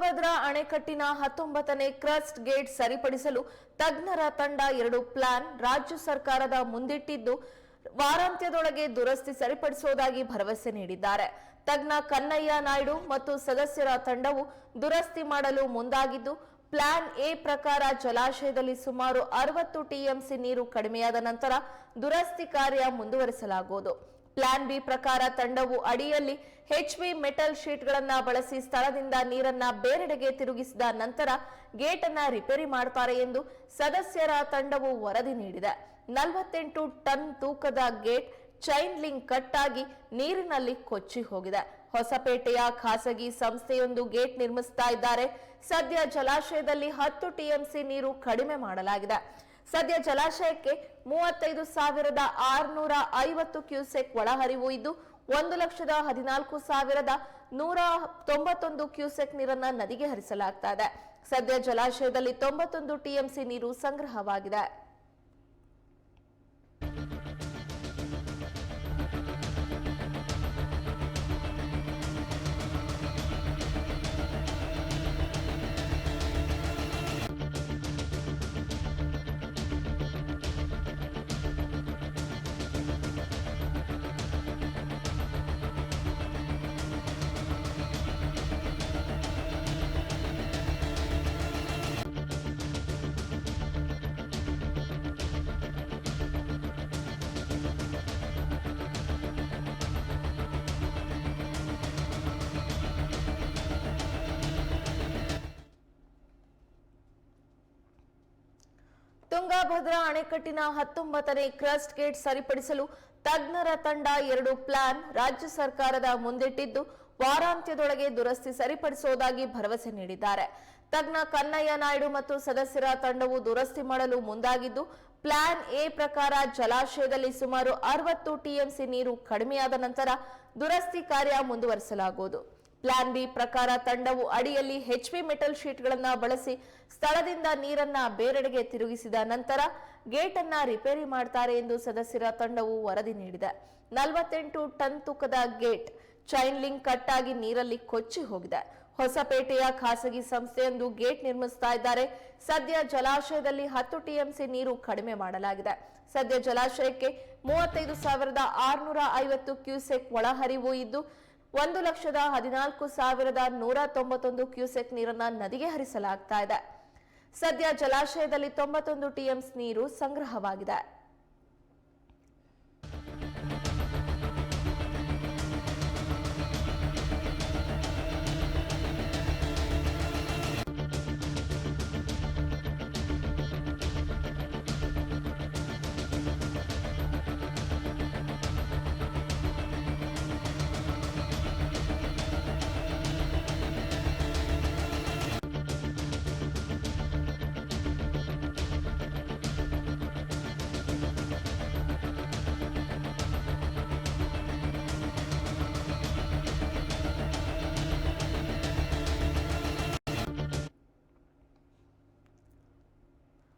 ತುಂಗಭದ್ರಾ ಅಣೆಕಟ್ಟಿನ ಹತ್ತೊಂಬತ್ತನೇ crust gate ಸರಿಪಡಿಸಲು ತಜ್ಞರ ತಂಡ ಎರಡು ಪ್ಲಾನ್ ರಾಜ್ಯ ಸರ್ಕಾರದ ಮುಂದಿಟ್ಟಿದ್ದು ವಾರಾಂತ್ಯದೊಳಗೆ ದುರಸ್ತಿ ಸರಿಪಡಿಸುವುದಾಗಿ ಭರವಸೆ ನೀಡಿದ್ದಾರೆ. ತಜ್ಞ ಕನ್ನಯ್ಯ ನಾಯ್ಡು ಮತ್ತು ಸದಸ್ಯರ ತಂಡವು ದುರಸ್ತಿ ಮಾಡಲು ಮುಂದಾಗಿದ್ದು, ಪ್ಲಾನ್ ಎ ಪ್ರಕಾರ ಜಲಾಶಯದಲ್ಲಿ ಸುಮಾರು ಅರವತ್ತು ಟಿಎಂಸಿ ನೀರು ಕಡಿಮೆಯಾದ ನಂತರ ದುರಸ್ತಿ ಕಾರ್ಯ ಮುಂದುವರಿಸಲಾಗುವುದು. ಪ್ಲಾನ್ ಬಿ ಪ್ರಕಾರ ತಂಡವು ಅಡಿಯಲ್ಲಿ ಎಚ್ಬಿ ಮೆಟಲ್ ಶೀಟ್ಗಳನ್ನ ಬಳಸಿ ಸ್ಥಳದಿಂದ ನೀರನ್ನ ಬೇರೆಡೆಗೆ ತಿರುಗಿಸಿದ ನಂತರ ಗೇಟ್ ಅನ್ನ ರಿಪೇರಿ ಮಾಡ್ತಾರೆ ಎಂದು ಸದಸ್ಯರ ತಂಡವು ವರದಿ ನೀಡಿದೆ. ನಲವತ್ತೆಂಟು ಟನ್ ತೂಕದ ಗೇಟ್ ಚೈನ್ ಲಿಂಕ್ ಕಟ್ ಆಗಿ ನೀರಿನಲ್ಲಿ ಕೊಚ್ಚಿ ಹೋಗಿದೆ. ಹೊಸಪೇಟೆಯ ಖಾಸಗಿ ಸಂಸ್ಥೆಯೊಂದು ಗೇಟ್ ನಿರ್ಮಿಸ್ತಾ ಇದ್ದಾರೆ. ಸದ್ಯ ಜಲಾಶಯದಲ್ಲಿ ಹತ್ತು ಟಿಎಂಸಿ ನೀರು ಕಡಿಮೆ ಮಾಡಲಾಗಿದೆ. ಸದ್ಯ ಜಲಾಶಯಕ್ಕೆ ಮೂವತ್ತೈದು ಸಾವಿರದ ಆರುನೂರ ಐವತ್ತು ಕ್ಯೂಸೆಕ್ ಒಳಹರಿವು ಇದ್ದು, ಒಂದು ಲಕ್ಷದ ಹದಿನಾಲ್ಕು ಸಾವಿರದ ನೂರ ತೊಂಬತ್ತೊಂದು ಕ್ಯೂಸೆಕ್ ನೀರನ್ನ ನದಿಗೆ ಹರಿಸಲಾಗ್ತಾ ಇದೆ. ಸದ್ಯ ಜಲಾಶಯದಲ್ಲಿ ತೊಂಬತ್ತೊಂದು ಟಿಎಂಸಿ ನೀರು ಸಂಗ್ರಹವಾಗಿದೆ. ತುಂಗಭದ್ರಾ ಅಣೆಕಟ್ಟಿನ ಹತ್ತೊಂಬತ್ತನೇ ಕ್ರಸ್ಟ್ ಗೇಟ್ ಸರಿಪಡಿಸಲು ತಜ್ಞರ ತಂಡ ಎರಡು ಪ್ಲಾನ್ ರಾಜ್ಯ ಸರ್ಕಾರದ ಮುಂದಿಟ್ಟಿದ್ದು, ವಾರಾಂತ್ಯದೊಳಗೆ ದುರಸ್ತಿ ಸರಿಪಡಿಸುವುದಾಗಿ ಭರವಸೆ ನೀಡಿದ್ದಾರೆ. ತಜ್ಞ ಕನ್ನಯ್ಯ ನಾಯ್ಡು ಮತ್ತು ಸದಸ್ಯರ ತಂಡವು ದುರಸ್ತಿ ಮಾಡಲು ಮುಂದಾಗಿದ್ದು, ಪ್ಲಾನ್ ಎ ಪ್ರಕಾರ ಜಲಾಶಯದಲ್ಲಿ ಸುಮಾರು ಅರವತ್ತು ಟಿಎಂಸಿ ನೀರು ಕಡಿಮೆಯಾದ ನಂತರ ದುರಸ್ತಿ ಕಾರ್ಯ ಮುಂದುವರಿಸಲಾಗುವುದು. ಪ್ಲಾನ್ ಬಿ ಪ್ರಕಾರ ತಂಡವು ಅಡಿಯಲ್ಲಿ ಎಚ್ಪಿ ಮೆಟಲ್ ಶೀಟ್ಗಳನ್ನ ಬಳಸಿ ಸ್ಥಳದಿಂದ ನೀರನ್ನ ಬೇರೆಡೆಗೆ ತಿರುಗಿಸಿದ ನಂತರ ಗೇಟ್ ಅನ್ನ ರಿಪೇರಿ ಮಾಡ್ತಾರೆ ಎಂದು ಸದಸ್ಯರ ತಂಡವು ವರದಿ ನೀಡಿದೆ. ನಲವತ್ತೆಂಟು ಟನ್ ತೂಕದ ಗೇಟ್ ಚೈನ್ ಲಿಂಕ್ ಕಟ್ ಆಗಿ ನೀರಲ್ಲಿ ಕೊಚ್ಚಿ ಹೋಗಿದೆ. ಹೊಸಪೇಟೆಯ ಖಾಸಗಿ ಸಂಸ್ಥೆಯೊಂದು ಗೇಟ್ ನಿರ್ಮಿಸ್ತಾ ಇದ್ದಾರೆ. ಸದ್ಯ ಜಲಾಶಯದಲ್ಲಿ ಹತ್ತು ಟಿಎಂಸಿ ನೀರು ಕಡಿಮೆ ಮಾಡಲಾಗಿದೆ. ಸದ್ಯ ಜಲಾಶಯಕ್ಕೆ ಮೂವತ್ತೈದು ಸಾವಿರದ ಆರುನೂರ ಐವತ್ತು ಕ್ಯೂಸೆಕ್ ಒಳಹರಿವು ಇದ್ದು ಒಂದು ಲಕ್ಷದ ಹದಿನಾಲ್ಕು ಸಾವಿರದ ನೂರ ತೊಂಬತ್ತೊಂದು ಕ್ಯೂಸೆಕ್ ನೀರನ್ನ ನದಿಗೆ ಹರಿಸಲಾಗ್ತಾ ಇದೆ. ಸದ್ಯ ಜಲಾಶಯದಲ್ಲಿ ತೊಂಬತ್ತೊಂದು ಟಿಎಂಸ್ ನೀರು ಸಂಗ್ರಹವಾಗಿದೆ.